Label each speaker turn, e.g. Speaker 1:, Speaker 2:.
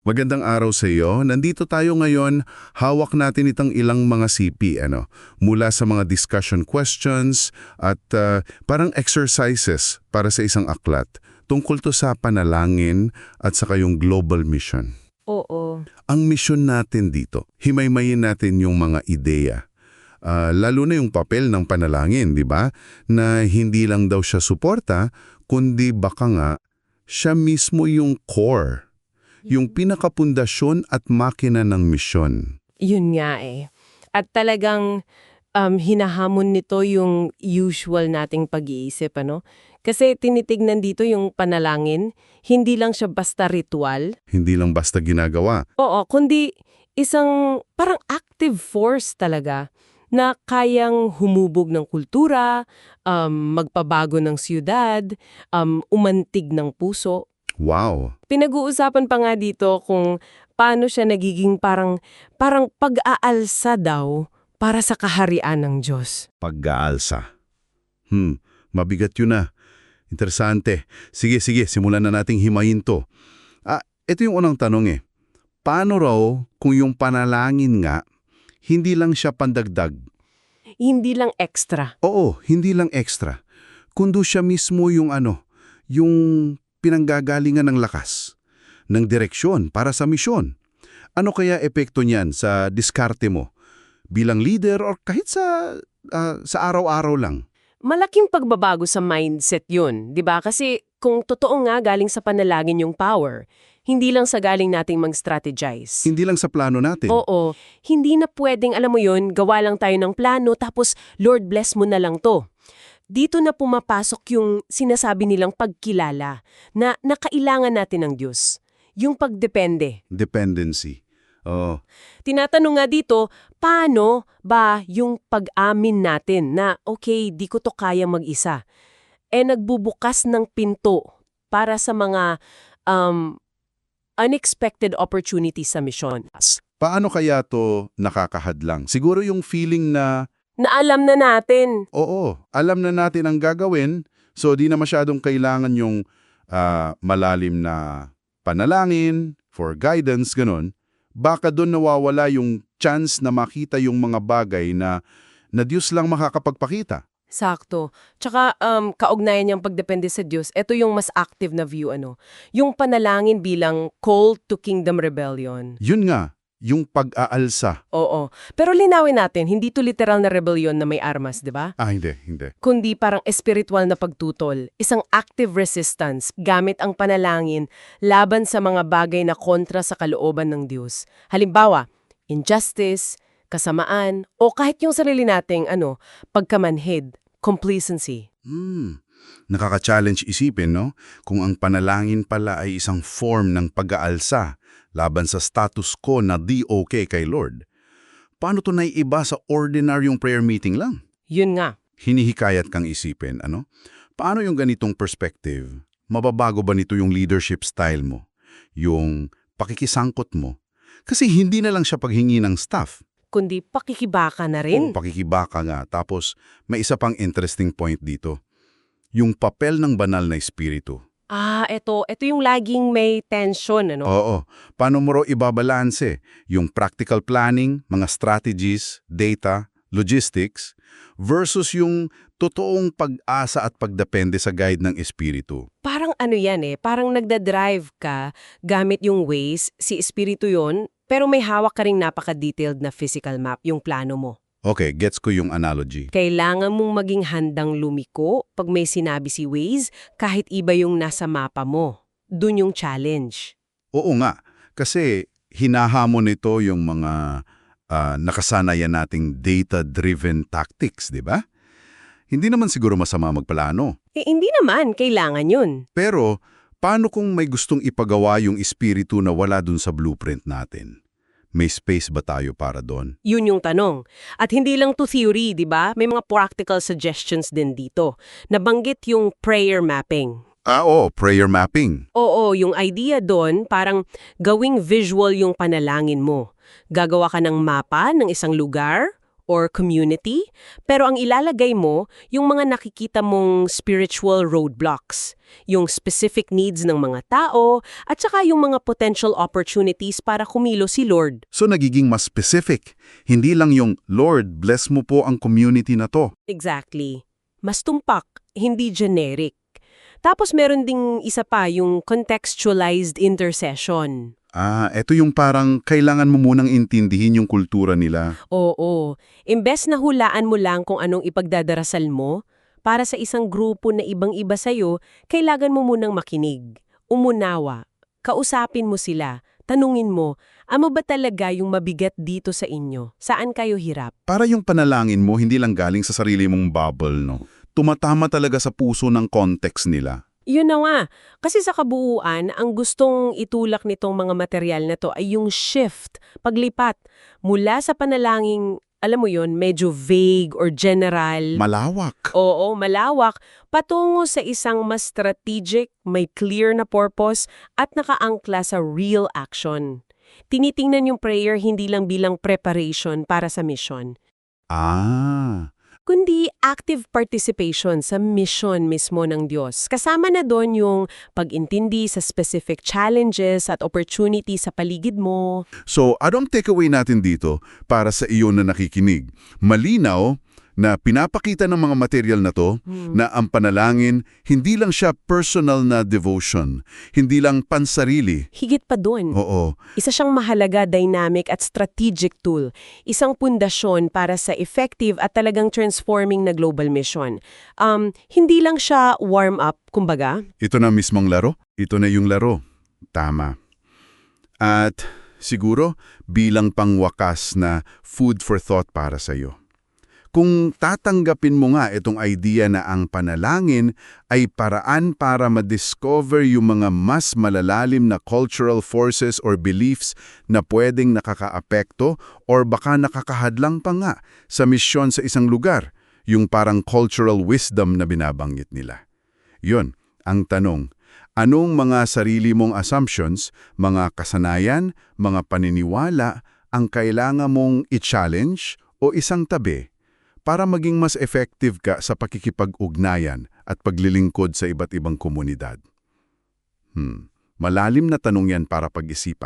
Speaker 1: Magandang araw sa iyo. Nandito tayo ngayon, hawak natin itong ilang mga CP, ano, mula sa mga discussion questions at uh, parang exercises para sa isang aklat tungkol to sa panalangin at saka yung global mission.
Speaker 2: Oo.
Speaker 1: Ang mission natin dito, himay-mayin natin yung mga ideya. Ah, lalo na yung papel ng panalangin, di ba? Na hindi lang daw siya suporta, kundi baka nga siya mismo yung core, yung pinakapundasyon at makina ng misyon.
Speaker 2: Yun nga eh. At talagang um, hinahamon nito yung usual nating pag-iisip, ano? Kasi tinitignan dito yung panalangin, hindi lang siya basta ritual.
Speaker 1: Hindi lang basta ginagawa.
Speaker 2: Oo, kundi isang parang active force talaga na kayang humubog ng kultura, um, magpabago ng siyudad, um, umantig ng puso.
Speaker 1: Wow!
Speaker 2: Pinag-uusapan pa nga dito kung paano siya nagiging parang, parang pag-aalsa daw para sa kaharian ng Diyos.
Speaker 1: Pag-aalsa. Hmm, mabigat yun na. Interesante. Sige, sige, simulan na nating himayin to. Ah, ito yung unang tanong eh. Paano raw kung yung panalangin nga, hindi lang siya pandagdag?
Speaker 2: Hindi lang extra.
Speaker 1: Oo, hindi lang extra. Kundo siya mismo yung ano, yung pinanggagalingan ng lakas, ng direksyon para sa misyon. Ano kaya epekto niyan sa diskarte mo? Bilang leader or kahit sa, ah, sa araw-araw lang?
Speaker 2: Malaking pagbabago sa mindset yun, di ba? Kasi kung totoo nga galing sa panalangin yung power, hindi lang sa galing nating mag-strategize.
Speaker 1: Hindi lang sa plano natin.
Speaker 2: Oo, hindi na pwedeng, alam mo yun, gawa lang tayo ng plano tapos Lord bless mo na lang to. Dito na pumapasok yung sinasabi nilang pagkilala na nakailangan natin ng Diyos. Yung pagdepende.
Speaker 1: Dependency. Oo.
Speaker 2: Tinatanong nga dito, paano ba yung pag-amin natin na okay, di ko to kaya mag-isa? Eh nagbubukas ng pinto para sa mga um, unexpected opportunities sa mission.
Speaker 1: Paano kaya to nakakahadlang? Siguro yung feeling na,
Speaker 2: Na alam na natin.
Speaker 1: oo, alam na natin ang gagawin, so di na masyadong kailangan yung ah, malalim na panalangin, for guidance, ganun. Baka doon nawawala yung chance na makita yung mga bagay na, na Diyos lang makakapagpakita.
Speaker 2: Sakto. Tsaka um, kaugnayan niyang pagdepende sa Diyos, ito yung mas active na view ano. Yung panalangin bilang call to kingdom rebellion.
Speaker 1: Yun nga, yung pag-aalsa.
Speaker 2: Oo. Pero linawin natin, hindi to literal na rebellion na may armas, di ba?
Speaker 1: Ah, hindi, hindi.
Speaker 2: Kundi parang espiritual na pagtutol, isang active resistance gamit ang panalangin laban sa mga bagay na kontra sa kalooban ng Diyos. Halimbawa, injustice, kasamaan, o kahit yung sarili nating ano, pagkamanhid, complacency.
Speaker 1: Hmm. Nakaka-challenge isipin, no? Kung ang panalangin pala ay isang form ng pag-aalsa laban sa status quo na di okay kay Lord. Paano to naiiba sa ordinaryong prayer meeting lang?
Speaker 2: Yun nga.
Speaker 1: Hinihikayat kang isipin, ano? Paano yung ganitong perspective? Mababago ba nito yung leadership style mo? Yung pakikisangkot mo? Kasi hindi na lang siya paghingi ng staff.
Speaker 2: Kundi pakikibaka na rin.
Speaker 1: O pakikibaka nga. Tapos, may isa pang interesting point dito. Yung papel ng banal na espiritu.
Speaker 2: Ah, eto, eto yung laging may tension, ano?
Speaker 1: Oo. Paano mo raw ibabalanse yung practical planning, mga strategies, data, logistics, versus yung totoong pag-asa at pagdepende sa guide ng espiritu.
Speaker 2: Parang ano yan eh, parang nagda-drive ka gamit yung Waze, si Espiritu yon pero may hawak ka ring napaka-detailed na physical map, yung plano mo.
Speaker 1: Okay, gets ko yung analogy.
Speaker 2: Kailangan mong maging handang lumiko pag may sinabi si Waze kahit iba yung nasa mapa mo. Doon yung challenge.
Speaker 1: Oo nga, kasi hinahamon nito yung mga ah, nakasanayan nating data-driven tactics, di ba? Hindi naman siguro masama magplano.
Speaker 2: Eh, hindi naman, kailangan yun.
Speaker 1: Pero, paano kung may gustong ipagawa yung espiritu na wala dun sa blueprint natin? May space ba tayo para doon?
Speaker 2: Yun yung tanong. At hindi lang to theory, di ba? May mga practical suggestions din dito. Nabanggit yung prayer mapping.
Speaker 1: Ah, oo, prayer mapping.
Speaker 2: Oo, yung idea doon, parang gawing visual yung panalangin mo. Gagawa ka ng mapa ng isang lugar or community, pero ang ilalagay mo yung mga nakikita mong spiritual roadblocks, yung specific needs ng mga tao, at saka yung mga potential opportunities para kumilo si Lord.
Speaker 1: So nagiging mas specific. Hindi lang yung, Lord, bless mo po ang community na to.
Speaker 2: Exactly. Mas tumpak, hindi generic. Tapos meron ding isa pa, yung contextualized intercession.
Speaker 1: Ah, eto yung parang kailangan mo munang intindihin yung kultura nila.
Speaker 2: Oo. Imbes na hulaan mo lang kung anong ipagdadarasal mo, para sa isang grupo na ibang-iba sa'yo, kailangan mo munang makinig, umunawa, kausapin mo sila, tanungin mo, ano ba talaga yung mabigat dito sa inyo? Saan kayo hirap?
Speaker 1: Para yung panalangin mo hindi lang galing sa sarili mong bubble, no? Tumatama talaga sa puso ng context nila.
Speaker 2: Yun na nga. Kasi sa kabuuan, ang gustong itulak nitong mga material na to ay yung shift, paglipat, mula sa panalangin, alam mo yun, medyo vague or general.
Speaker 1: Malawak.
Speaker 2: Oo, malawak, patungo sa isang mas strategic, may clear na purpose, at nakaangkla sa real action. Tinitingnan yung prayer hindi lang bilang preparation para sa mission,
Speaker 1: Ah,
Speaker 2: kundi active participation sa mission mismo ng Diyos. Kasama na doon yung pag-intindi sa specific challenges at opportunity sa paligid mo.
Speaker 1: so anong takeaway natin dito para sa iyo na nakikinig? Malinaw na pinapakita ng mga material na to na ang panalangin hindi lang siya personal na devotion, hindi lang pansarili.
Speaker 2: Higit pa doon.
Speaker 1: Oo,
Speaker 2: Isa siyang mahalaga, dynamic at strategic tool. Isang pundasyon para sa effective at talagang transforming na global mission. Um, hindi lang siya warm-up, kumbaga.
Speaker 1: ito na mismong laro. Ito na yung laro. Tama. At siguro bilang pangwakas na food for thought para sa iyo. Kung tatanggapin mo nga itong idea na ang panalangin ay paraan para ma-discover yung mga mas malalalim na cultural forces or beliefs na pwedeng nakakaapekto or baka nakakahadlang pa nga sa misyon sa isang lugar, yung parang cultural wisdom na binabanggit nila. Yun, ang tanong, anong mga sarili mong assumptions, mga kasanayan, mga paniniwala ang kailangan mong i-challenge o isang tabi para maging mas effective ka sa pakikipag-ugnayan at paglilingkod sa iba't ibang komunidad? Hmm, malalim na tanong yan para pag-isipan.